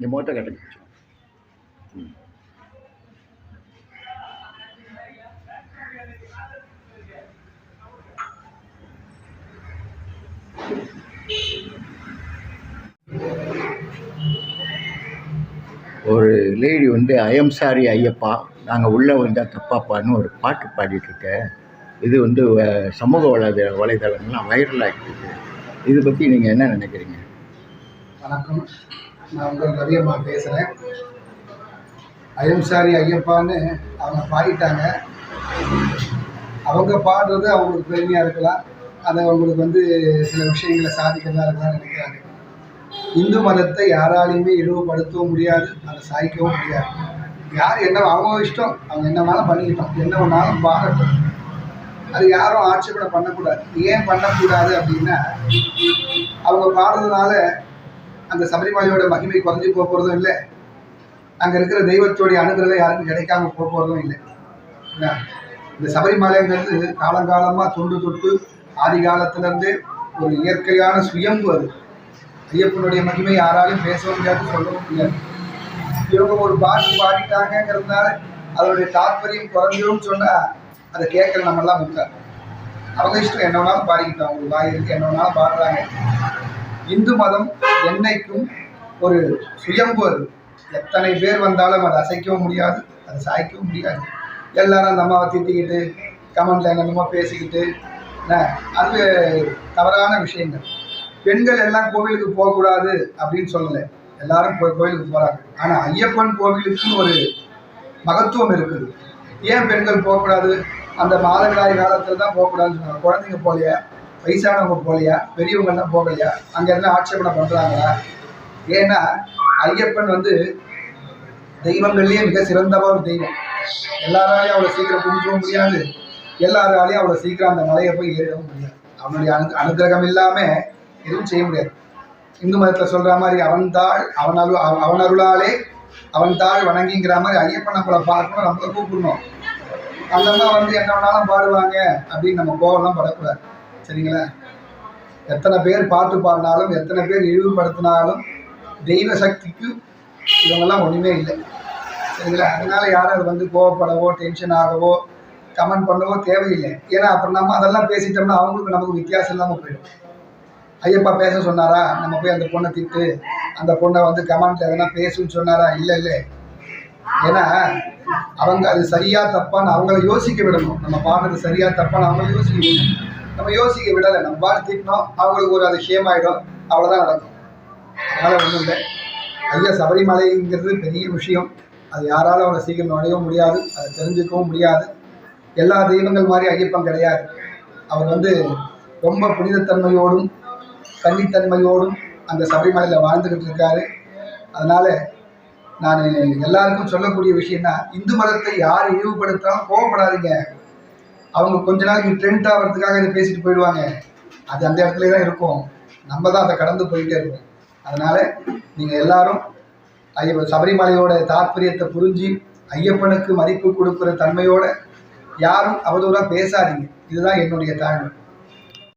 இந்த மோட்டை கட்டுங்க ம் ஒரு லேடி வந்து ஐஎம் சாரி ஐயப்பா. நாங்கள் உள்ளே வந்தால் தப்பாப்பான்னு ஒரு பாட்டு பாடிட்டுருக்கேன் இது வந்து சமூக வலை வலைதளங்கள்லாம் வைரல் ஆகிட்டு இது பற்றி நீங்கள் என்ன நினைக்கிறீங்க? வணக்கம். நான் உங்கள் ரவியம்மா பேசுகிறேன் ஐயம் சாரி ஐயப்பான்னு அவங்க பாடிட்டாங்க. அவங்க பாடுறது அவங்களுக்கு பெருமையாக இருக்கலாம். அது அவங்களுக்கு வந்து சில விஷயங்களை சாதிக்கிறதா இருக்கலாம் நினைக்கிறாங்க. இந்து மதத்தை யாராலையுமே இழிவுபடுத்தவும் முடியாது அதை சாய்க்கவும் முடியாது. யார் என்ன அவங்க இஷ்டம் அவங்க என்ன வேணாலும் பண்ணிக்கிட்டோம். என்ன வேணாலும் பாடட்டும். அது யாரும் ஆட்சேபனை பண்ணக்கூடாது. ஏன் பண்ணக்கூடாது அப்படின்னா அவங்க பாடுறதுனால அந்த சபரிமலையோட மகிமை குறைஞ்சு போக போகிறதும் இல்லை. அங்கே இருக்கிற தெய்வத்தோடைய அனுகிரகம் யாருக்கும் கிடைக்காம போக போகிறதும் இல்லை. இந்த சபரிமலைங்கிறது காலங்காலமாக தொண்டு தொட்டு ஆதி காலத்திலேருந்து ஒரு இயற்கையான சுயம்பு அது. ஐயப்பனுடைய மகிமை யாராலும் பேசவும் முடியாது சொல்லவும் முடியாது. இவங்க ஒரு பாட்டு பாடிட்டாங்கங்கிறதுனால அதனுடைய தாற்பயம் குறைஞ்சிரும் சொன்னால் அதை கேட்கல நம்மெல்லாம் இருக்காது அவங்க இஷ்டம் என்ன வேணாலும் பாடிக்கிட்டோம் அவங்க வாயிருக்கு என்ன வேணாலும் பாடுறாங்க. இந்து மதம் என்னைக்கும் ஒரு சுயம்பு அது. எத்தனை பேர் வந்தாலும் அதை அசைக்கவும் முடியாது அதை சாய்க்கவும் முடியாது. எல்லாரும் அந்த அம்மாவை திட்டிக்கிட்டு கமெண்ட்ல என்னென்னமோ பேசிக்கிட்டு அது தவறான விஷயங்கள். பெண்கள் எல்லாம் கோவிலுக்கு போகக்கூடாது அப்படின்னு சொல்லலை. எல்லாரும் கோவிலுக்கு போகிறாங்க ஆனால் ஐயப்பன் கோவிலுக்குன்னு ஒரு மகத்துவம் இருக்குது. ஏன் பெண்கள் போகக்கூடாது? அந்த மாதவிடாய் காலத்தில் தான் போகக்கூடாதுன்னு சொன்னாங்க. குழந்தைங்க போலையா வயசானவங்க போகலையா? பெரியவங்கெல்லாம் போகலையா? அங்கே என்ன ஆட்சேபனை பண்ணுறாங்களா ஏன்னா ஐயப்பன் வந்து தெய்வங்கள்லேயே மிக சிறந்தவா ஒரு தெய்வம். எல்லாராலையும் அவ்வளோ சீக்கிரம் குடிக்கவும் முடியாது. எல்லாராலையும் அவ்வளோ சீக்கிரம் அந்த மலையை போய் ஏறவும் முடியாது. அவனுடைய அனு அனுகிரகம் இல்லாமல் எதுவும் செய்ய முடியாது. இந்து மதத்தில் சொல்கிற மாதிரி அவன் தாழ் அவன் அருள் அவன் அருளாலே அவன் தாள் வணங்கிங்கிற மாதிரி ஐயப்பன் நம்மளை பார்க்கணும் நம்மளை கூப்பிடணும். அந்த வந்து என்ன வேணாலும் பாடுவாங்க அப்படின்னு நம்ம கோவம்லாம் படக்கூடாது. சரிங்களா? எத்தனை பேர் பாட்டு பாடினாலும் எத்தனை பேர் இழிவுபடுத்தினாலும் தெய்வ சக்திக்கு இவங்கெல்லாம் ஒன்றுமே இல்லை. சரிங்களா? அதனால யாரும் அது வந்து கோவப்படவோ டென்ஷன் ஆகவோ கமெண்ட் பண்ணவோ தேவையில்லை. ஏன்னா அப்புறம் நம்ம அதெல்லாம் பேசிட்டோம்னா அவங்களுக்கு நமக்கு வித்தியாசம் இல்லாமல் போயிடும். ஐயப்பா பேச சொன்னாரா? நம்ம போய் அந்த பொண்ணை திட்டு அந்த பொண்ணை வந்து கமெண்ட்ல எதனா பேசுன்னு சொன்னாரா? இல்லை இல்லை. ஏன்னா அவங்க அது சரியா தப்பான்னு அவங்கள யோசிக்க விடணும். நம்ம பாடுறது சரியா தப்பான்னு அவங்கள யோசிக்க விடணும். நம்ம யோசிக்க விடலை. நம்ம பாடு திட்டினோம் அவங்களுக்கு ஒரு அதிசயம் ஆகிடும் அவ்வளோதான் நடக்கும். அதனால ஒன்றும் இல்லை. ஐயா சபரிமலைங்கிறது பெரிய விஷயம். அது யாராலும் அவரை சீக்கிரம் நுழையவும் முடியாது. அதை தெரிஞ்சுக்கவும் முடியாது. எல்லா தெய்வங்கள் மாதிரி ஐயப்பன் கிடையாது. அவர் வந்து ரொம்ப புனிதத்தன்மையோடும் கன்னித்தன்மையோடும் அந்த சபரிமலையில் வாழ்ந்துக்கிட்டு இருக்காரு. அதனால நான் எல்லாருக்கும் சொல்லக்கூடிய விஷயம்னா இந்து மதத்தை யார் இழிவுபடுத்தாலும்? கோவப்படாதீங்க. அவங்க கொஞ்ச நாளைக்கு ட்ரெண்ட் ஆகிறதுக்காக இதை பேசிட்டு போயிடுவாங்க. அது அந்த இடத்துல தான் இருக்கும். நம்ம தான் அதை கடந்து போயிட்டே இருக்கோம் அதனால நீங்கள் எல்லாரும் ஐய சபரிமலையோட தாற்பயத்தை புரிஞ்சு ஐயப்பனுக்கு மதிப்பு கொடுக்குற தன்மையோட யாரும் அவதூறாக பேசாதீங்க. இதுதான் என்னுடைய தாழ்வு